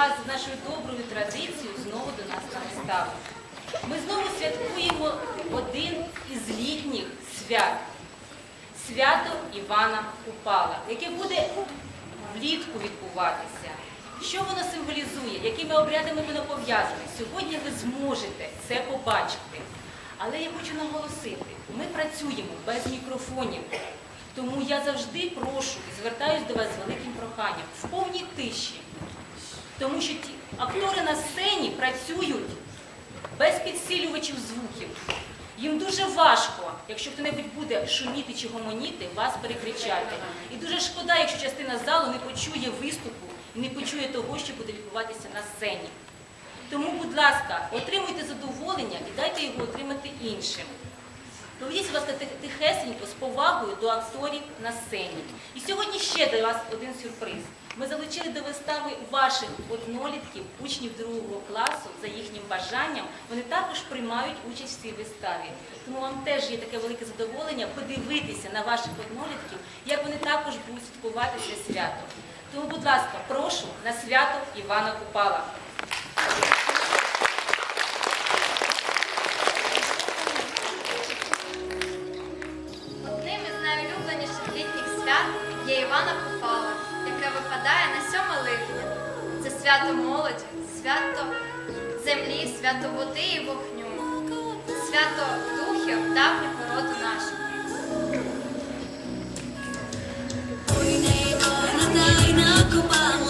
вас з нашою доброю традицією знову до нас на. Ми знову святкуємо один із літніх свят свято Івана Купала, яке буде влітку відбуватися. Що воно символізує, якими обрядами воно пов'язане? Сьогодні ви зможете це побачити. Але я хочу наголосити, ми працюємо без мікрофонів. Тому я завжди прошу і звертаюся до вас з великим проханням в повній тиші. Тому що ті актори на сцені працюють без підсилювачів звуків. Їм дуже важко, якщо хто-небудь буде шуміти чи гомоніти, вас перекричати. І дуже шкода, якщо частина залу не почує виступу і не почує того, що буде відбуватися на сцені. Тому, будь ласка, отримуйте задоволення і дайте його отримати іншим. Поведіть, будь ласка, тихесенько, з повагою до акторів на сцені. І сьогодні ще до вас один сюрприз. Ми залучили до вистави ваших однолітків, учнів другого класу, за їхнім бажанням. Вони також приймають участь в цій виставі. Тому вам теж є таке велике задоволення подивитися на ваших однолітків, як вони також будуть святкувати це свято. Тому, будь ласка, прошу на свято Івана Купала. Свято молоді, свято землі, свято води і вогню, свято духів давнього роду нашого. Накупала дівчина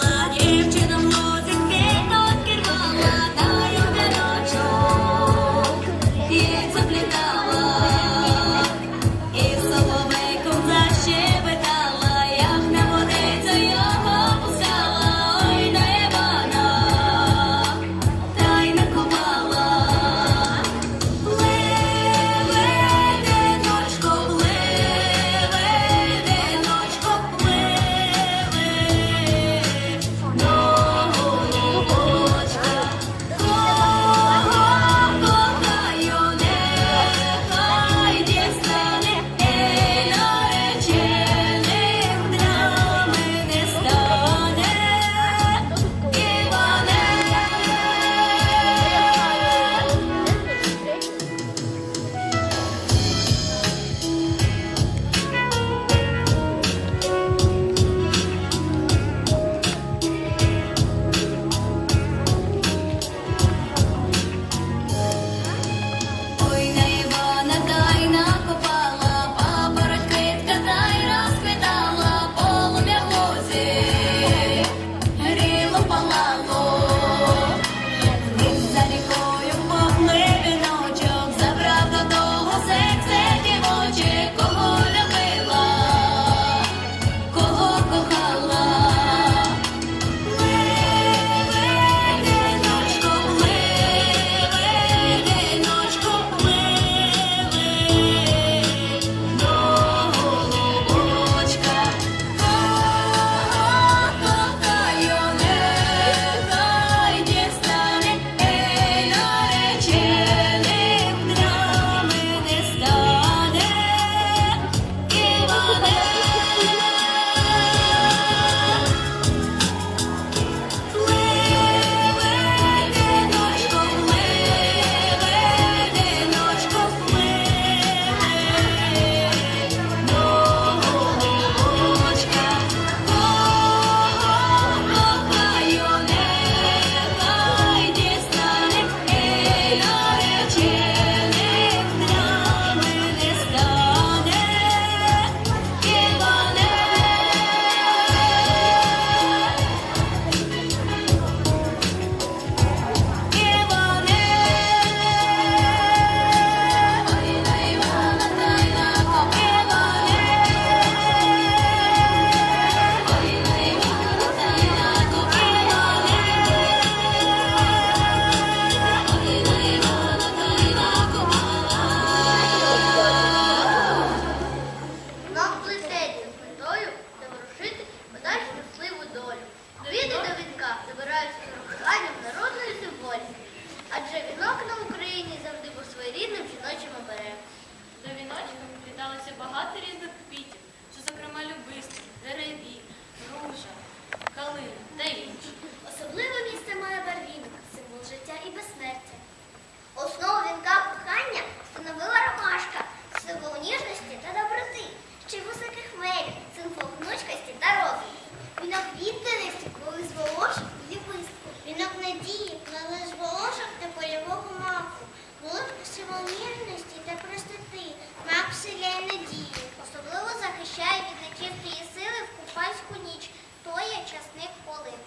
ніч, то є часник полив.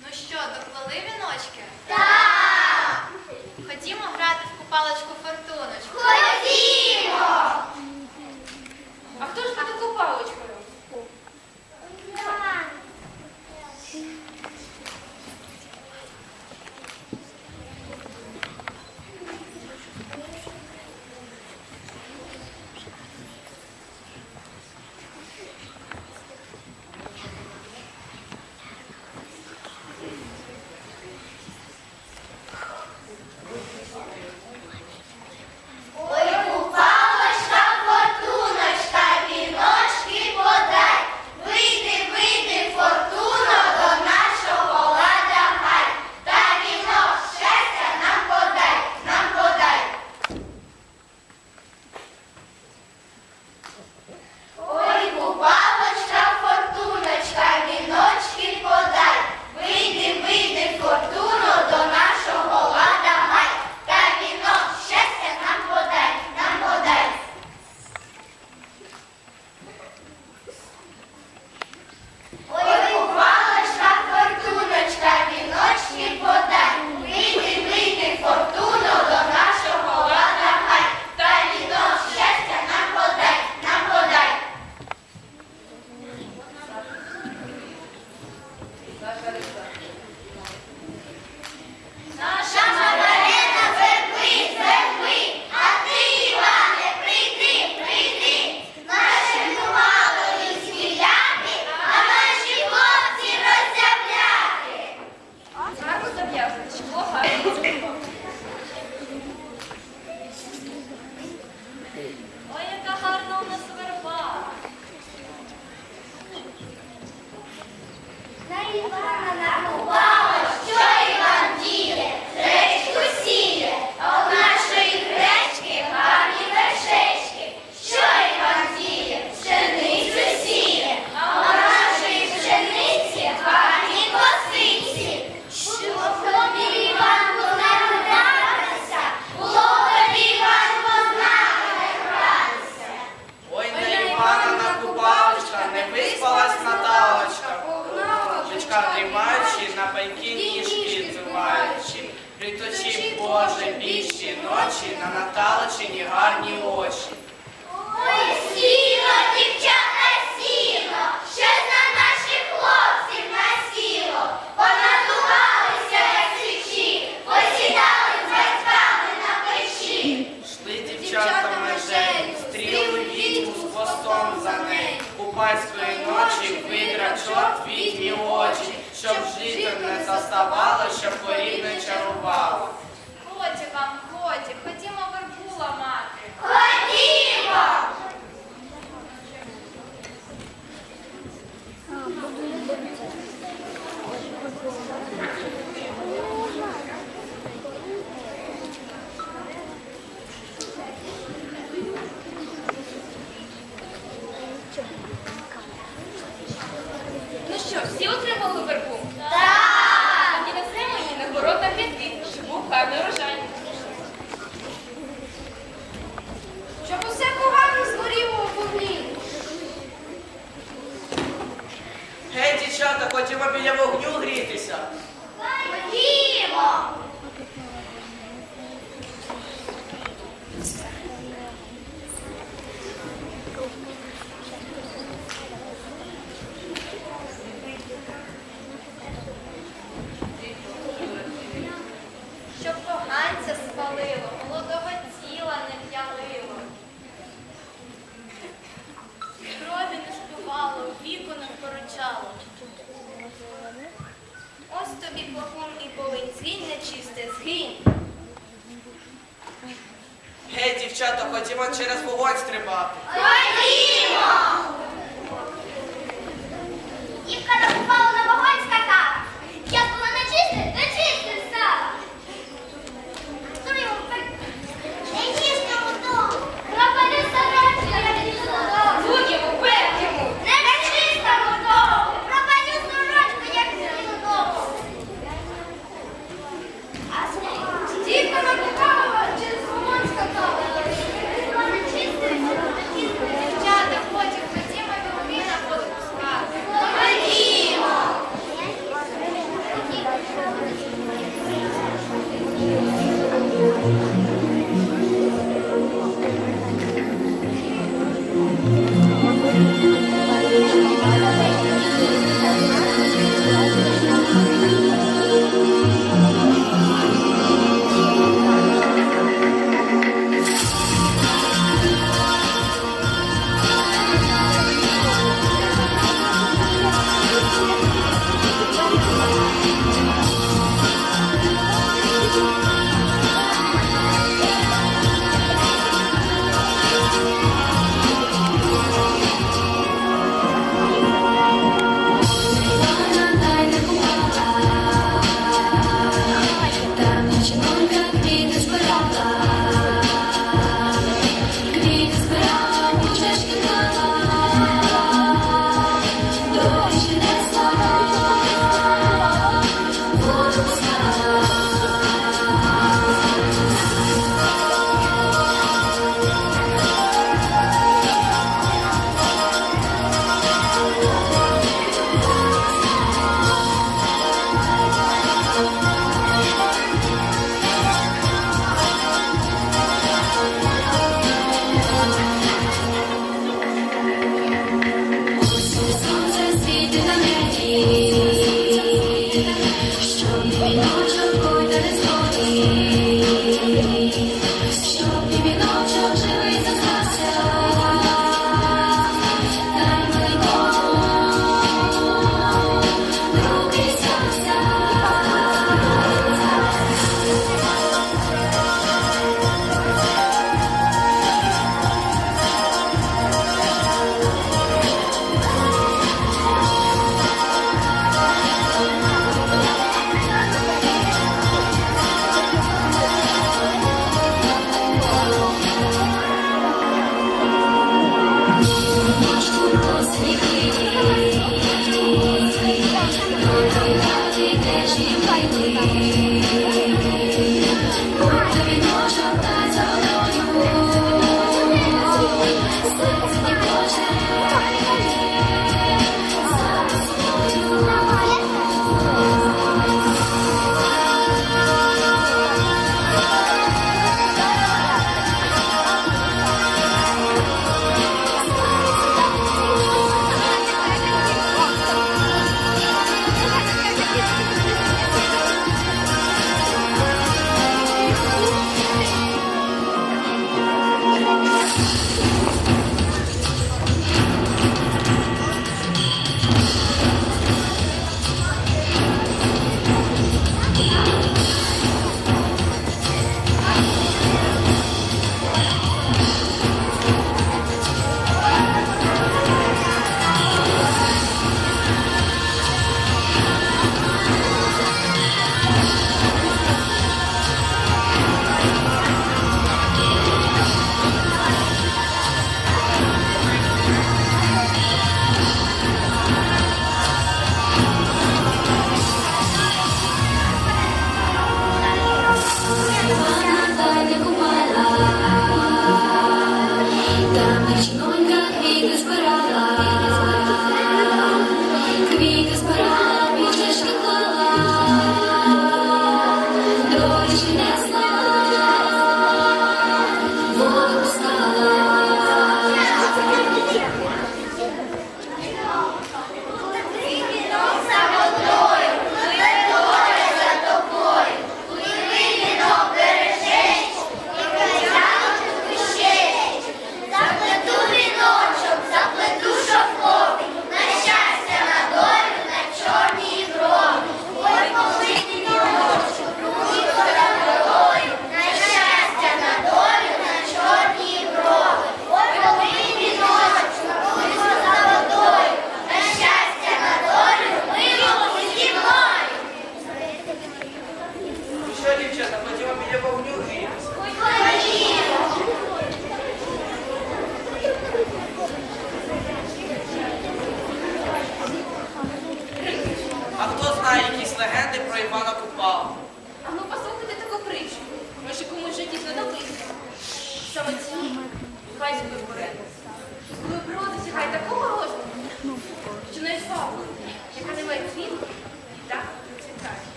Ну що, доплили віночки? Так! Ходімо грати в купалочку фортуночку. Ходімо! А хто ж буде купалочку? Sí. Ручка тримаючи, на пайки ніжки звиваючи, приточи, Боже, більші ночі, на наталочині гарні очі. Ой, сіла дівчата! чорт вітні очі, щоб жито не заставало, щоб корів не чарувало. вам, годі, ходімо вербу мати. Ходімо!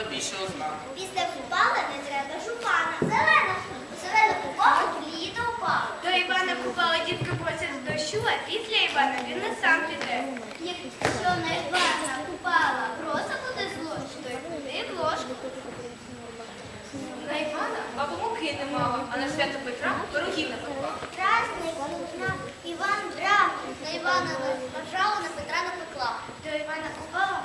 Більше узнав? Після купала не треба жупана. Зелена, зелена купала, літо упала. До Івана Купала дітки просять з дощу, а після Івана він не сам піде. Якщо на Івана купала, проса буде й куди в ложку. На Івана баба муки не мала, а на свято Петра пирогів не пекла. Праздник на Іван драв, на Івана бажала, на Петра напекла. До Івана купала.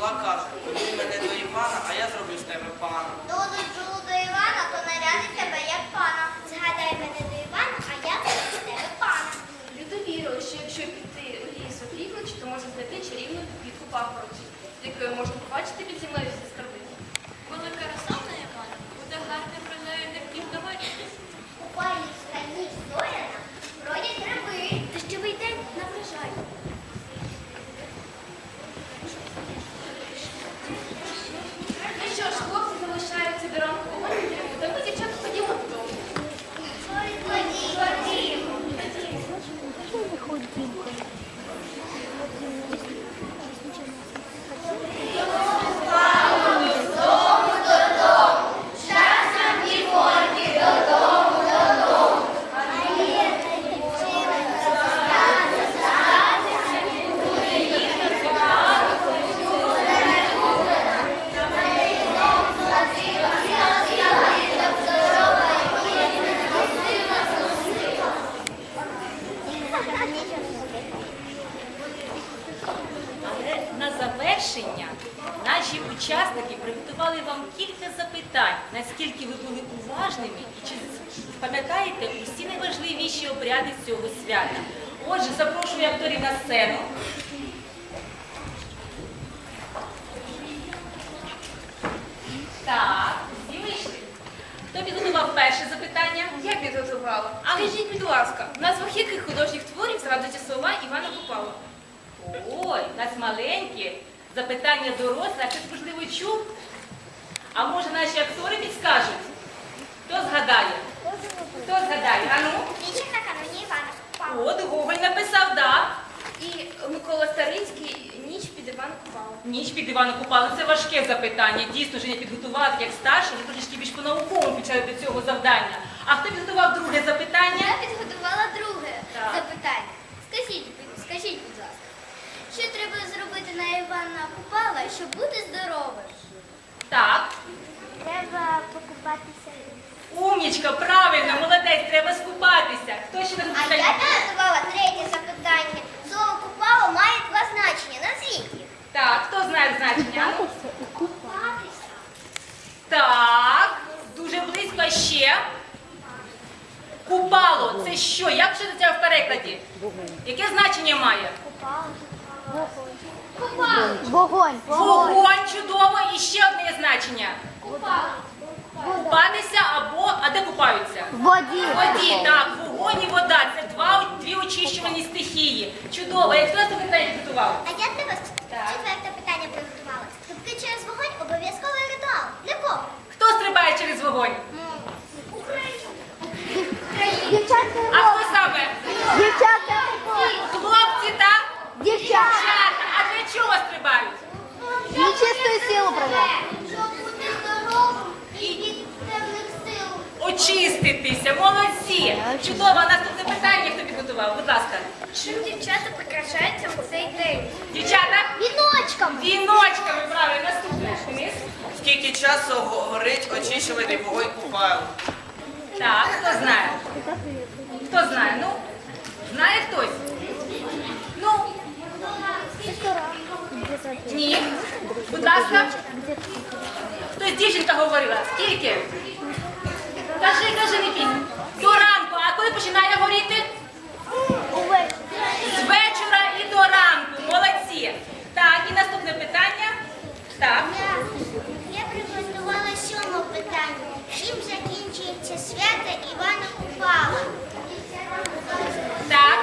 Чула каже, веди мене до Івана, а я зроблю з тебе пана. Додуть джулу до Івана, то наряди тебе як пана. Згадай мене до Івана, а я зроблю з тебе пана. Люди вірили, що якщо піти у ліс опівночі, то можна знайти чарівну підку папороті, з якою можна побачити під землею Отже, запрошую акторів на сцену. Так, всі вийшли. Хто підготував перше запитання? Я підготувала. А. Скажіть, будь ласка, в назвах яких художніх творів згадуються слова Івана Купала? Ой, у нас маленькі. Запитання доросле, а хтось можливо чув. А може наші актори підскажуть? Хто згадає? Хто згадає? Ану? Ніч на каноні Івана. От Гоголь написав, да. І Микола Старицький ніч під Івана Купала. Ніч під Івана Купала це важке запитання. Дійсно, Женя підготував як старший, вже трошечки більш по-науковому почали до цього завдання. А хто підготував друге запитання? Я підготувала друге Так. запитання. Скажіть, скажіть, будь ласка, що треба зробити на Івана Купала, щоб бути здоровим? Так. Треба покупатися. Умнічка, правильно, молодець, треба скупатися. Хто ще не А я підготувала третє запитання. Слово Купала має два значення. Назвіть їх. Так, хто знає значення? Купатися. Так, дуже близько ще. Купало це що? Як ще це в перекладі? Яке значення має? Купала. Вогонь. Вогонь чудово і ще одне значення. Купала. Купатися або а де купаються? В воді. В воді, так, вогонь і вода це два дві очищувані стихії. Чудово. Як хто це питання підготував? А я для вас четверте питання приготувала. Стрибки через вогонь обов'язковий ритуал. Для кого? Хто стрибає через вогонь? Україна. Дівчатка. А хто саме? Дівчатка. Хлопці та дівчата. А для чого стрибають? Нечистую силу проявляє. Щоб бути здоровим і від темних сил. Очиститися, молодці. Чудово, наступне питання, хто підготував? Будь ласка. Чим дівчата прикрашаються в цей день? Дівчата, Віночком. віночками, правильно, наступне. Денис? Скільки часу го- горить очищуваний вогонь Купала? Так, хто знає? Хто знає? Ну, знає хтось? Ну, ні. Будь ласка. Хтось дівчинка говорила. Скільки? Кажи, кажи, не пізно. До ранку. А коли починає горіти? З вечора і до ранку. Молодці. Так, і наступне питання. Так. Я приготувала сьоме питання. Чим закінчується свято Івана Купала? Так,